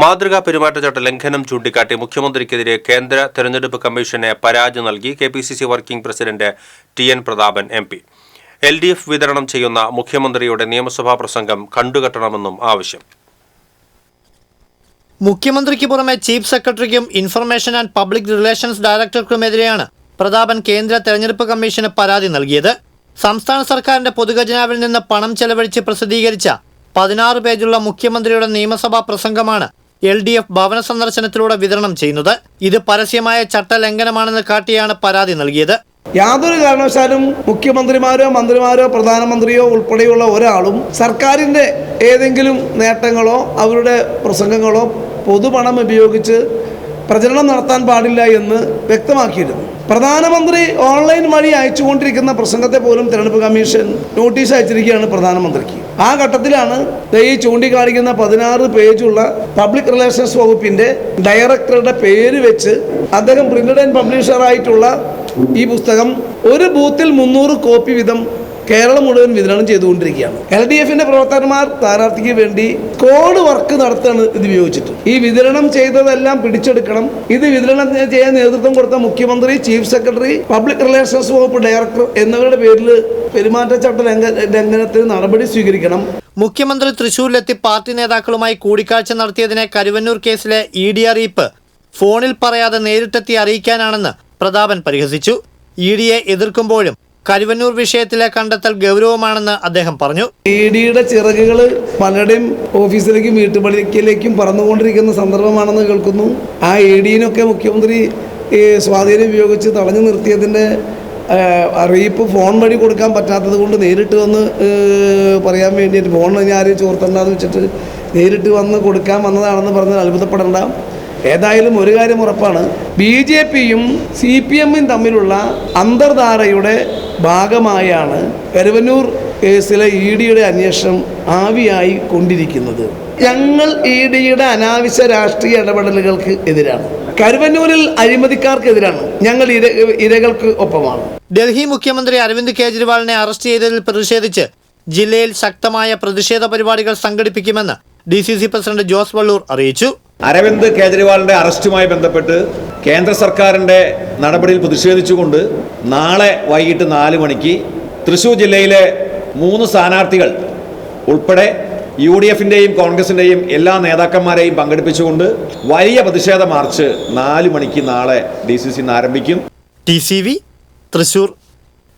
മാതൃകാ പെരുമാറ്റച്ചട്ട ലംഘനം ചൂണ്ടിക്കാട്ടി മുഖ്യമന്ത്രിക്കെതിരെ കേന്ദ്ര തെരഞ്ഞെടുപ്പ് കമ്മീഷന് പരാതി നൽകി K P C C working president T N Prathapan M P. L D F വിതരണം ചെയ്യുന്ന മുഖ്യമന്ത്രിയുടെ നിയമസഭാ പ്രസംഗം കണ്ടുകെട്ടണമെന്നും ആവശ്യം. മുഖ്യമന്ത്രിക്ക് പുറമെ ചീഫ് സെക്രട്ടറിക്കും ഇൻഫർമേഷൻ ആൻഡ് പബ്ലിക് റിലേഷൻസ് ഡയറക്ടർക്കുമെതിരെയാണ് പ്രതാപൻ കേന്ദ്ര തെരഞ്ഞെടുപ്പ് കമ്മീഷന് പരാതി നൽകിയത്. സംസ്ഥാന സർക്കാരിന്റെ പൊതുഖജനാവിൽ നിന്ന് പണം ചെലവഴിച്ച് പ്രസിദ്ധീകരിച്ച പതിനാറ് പേജുള്ള മുഖ്യമന്ത്രിയുടെ നിയമസഭാ പ്രസംഗമാണ് എൽ ഡി എഫ് ഭവന സന്ദർശനത്തിലൂടെ വിതരണം ചെയ്യുന്നത്. ഇത് പരസ്യമായ ചട്ടലംഘനമാണെന്ന് കാട്ടിയാണ് പരാതി നൽകിയത്. യാതൊരു കാരണവശാലും മുഖ്യമന്ത്രിമാരോ മന്ത്രിമാരോ പ്രധാനമന്ത്രിയോ ഉൾപ്പെടെയുള്ള ഒരാളും സർക്കാരിന്റെ ഏതെങ്കിലും നേട്ടങ്ങളോ അവരുടെ പ്രസംഗങ്ങളോ പൊതുപണം ഉപയോഗിച്ച് പ്രചരണം നടത്താൻ പാടില്ല എന്ന് വ്യക്തമാക്കിയിരുന്നു. പ്രധാനമന്ത്രി ഓൺലൈൻ വഴി അയച്ചുകൊണ്ടിരിക്കുന്ന പ്രസംഗത്തെ പോലും തെരഞ്ഞെടുപ്പ് കമ്മീഷൻ നോട്ടീസ് അയച്ചിരിക്കുകയാണ് പ്രധാനമന്ത്രിക്ക്. ആ ഘട്ടത്തിലാണ് ഈ ചൂണ്ടിക്കാണിക്കുന്ന പതിനാറ് പേജുള്ള പബ്ലിക് റിലേഷൻസ് വകുപ്പിന്റെ ഡയറക്ടറുടെ പേര് വെച്ച് അദ്ദേഹം പ്രിന്റഡ് ആൻഡ് പബ്ലിഷറായിട്ടുള്ള ഈ പുസ്തകം ഒരു ബൂത്തിൽ മുന്നൂറ് കോപ്പി വീതം കേരളം മുഴുവൻ വിതരണം ചെയ്തുകൊണ്ടിരിക്കുകയാണ്. എൽ ഡി എഫിന്റെ പ്രവർത്തകന്മാർ സ്ഥാനാർത്ഥിക്ക് വേണ്ടി കോഡ് വർക്ക് നടത്താണ് ഇത് ഉപയോഗിച്ചിട്ട് ഈ വിതരണം ചെയ്തതെല്ലാം പിടിച്ചെടുക്കണം. ഇത് വിതരണം ചെയ്യാൻ നേതൃത്വം കൊടുത്ത മുഖ്യമന്ത്രി ചീഫ് സെക്രട്ടറി പബ്ലിക് റിലേഷൻസ് വകുപ്പ് ഡയറക്ടർ എന്നിവരുടെ പേരിൽ പെരുമാറ്റച്ചട്ട ലംഘ ലംഘനത്തിന് നടപടി സ്വീകരിക്കണം. മുഖ്യമന്ത്രി തൃശൂരിലെത്തി പാർട്ടി നേതാക്കളുമായി കൂടിക്കാഴ്ച നടത്തിയതിനെ കരുവന്നൂർ കേസിലെ ഇ ഡി അറിയിപ്പ്. ഫോണിൽ പറയാതെ നേരിട്ടെത്തി അറിയിക്കാനാണെന്ന് പ്രതാപൻ പരിഹസിച്ചു. ഇ ഡിയെ എതിർക്കുമ്പോഴും കരുവന്നൂർ വിഷയത്തിലെ കണ്ടെത്തൽ ഗൗരവമാണെന്ന് അദ്ദേഹം പറഞ്ഞു. ഇ ചിറകുകൾ പലരുടെയും ഓഫീസിലേക്കും വീട്ടുപടിക്കലേക്കും പറന്നുകൊണ്ടിരിക്കുന്ന സന്ദർഭമാണെന്ന് കേൾക്കുന്നു. ആ ഇ ഡിനൊക്കെ മുഖ്യമന്ത്രി ഈ സ്വാധീനം ഉപയോഗിച്ച് തടഞ്ഞു നിർത്തിയതിന്റെ അറിയിപ്പ് ഫോൺ വഴി കൊടുക്കാൻ പറ്റാത്തത് കൊണ്ട് നേരിട്ട് വന്ന് പറയാൻ വേണ്ടിയിട്ട് ഫോൺ ഞാൻ ആരെയും ചോർത്തണ്ടെന്ന് വെച്ചിട്ട് നേരിട്ട് വന്ന് കൊടുക്കാൻ വന്നതാണെന്ന് പറഞ്ഞാൽ അത്ഭുതപ്പെടേണ്ട. ഏതായാലും ഒരു കാര്യം ഉറപ്പാണ്. ബി ജെ പിയും സി പി എമ്മും തമ്മിലുള്ള അന്തർധാരയുടെ ഭാഗമായാണ് കരുവന്നൂർ കേസിലെ ഇ ഡിയുടെ അന്വേഷണം ആവിയായി കൊണ്ടിരിക്കുന്നത്. ഞങ്ങൾ ഇ ഡിയുടെ അനാവശ്യ രാഷ്ട്രീയ ഇടപെടലുകൾക്ക് എതിരാണ്. കരുവന്നൂരിൽ അഴിമതിക്കാർക്കെതിരാണ്. ഞങ്ങൾ ഇര ഇരകൾക്ക് ഒപ്പമാണ്. ഡൽഹി മുഖ്യമന്ത്രി അരവിന്ദ് കെജ്രിവാളിനെ അറസ്റ്റ് ചെയ്തതിൽ പ്രതിഷേധിച്ച് ജില്ലയിൽ ശക്തമായ പ്രതിഷേധ പരിപാടികൾ സംഘടിപ്പിക്കുമെന്ന് ഡി പ്രസിഡന്റ് ജോസ് വള്ളൂർ അറിയിച്ചു. അരവിന്ദ് കേജ്രിവാളിന്റെ അറസ്റ്റുമായി ബന്ധപ്പെട്ട് കേന്ദ്ര സർക്കാരിന്റെ നടപടിയിൽ പ്രതിഷേധിച്ചുകൊണ്ട് നാളെ വൈകിട്ട് നാല് മണിക്ക് തൃശൂർ ജില്ലയിലെ മൂന്ന് സ്ഥാനാർത്ഥികൾ ഉൾപ്പെടെ യു ഡി എഫിന്റെയും കോൺഗ്രസിന്റെയും എല്ലാ നേതാക്കന്മാരെയും പങ്കെടുപ്പിച്ചുകൊണ്ട് വലിയ പ്രതിഷേധ മാർച്ച് നാല് മണിക്ക് നാളെ ഡി സി സി ആരംഭിക്കും. T C V Thrissur